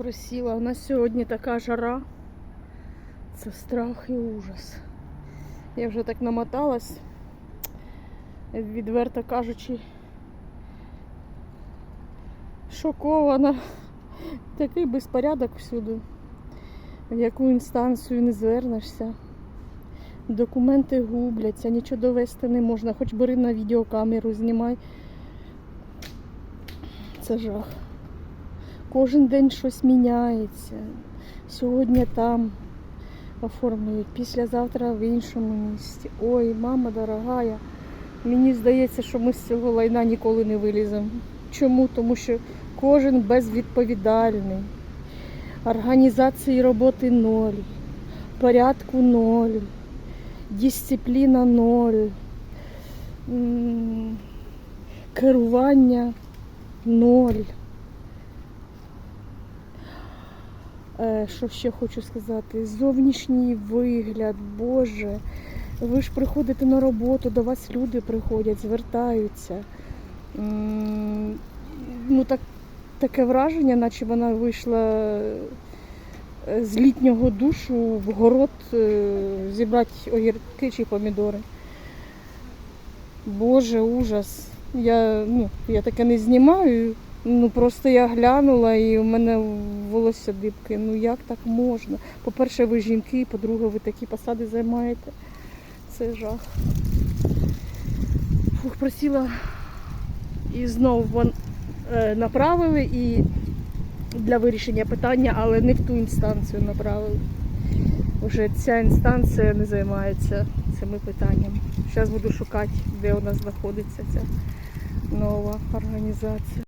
просіла. У нас сьогодні така жара. Це страх і ужас. Я вже так намоталась, відверто кажучи, шокована. Такий безпорядок всюди. В яку інстанцію не звернешся. Документи губляться, нічого довести не можна, хоч бери на відеокамеру, знімай. Це жах. Кожен день щось міняється. Сьогодні там оформлюють, післязавтра в іншому місті. Ой, мама дорогая, мені здається, що ми з цього лайна ніколи не виліземо. Чому? Тому що кожен безвідповідальний. Організації роботи ноль, порядку ноль, дисципліна ноль, керування ноль. Е, Що ще хочу сказати? Зовнішній вигляд, Боже. Ви ж приходите на роботу, до вас люди приходять, звертаються. Ну, так, таке враження, наче вона вийшла е, з літнього душу в город е, зібрати огірки чи помідори. Боже, ужас. Я, ну, я таке не знімаю. Ну просто я глянула і у мене волосся дибки. Ну як так можна? По-перше, ви жінки, по-друге, ви такі посади займаєте. Це жах. Фух, просила і знову вон, е, направили і для вирішення питання, але не в ту інстанцію направили. Вже ця інстанція не займається цими питаннями. Зараз буду шукати, де у нас знаходиться ця нова організація.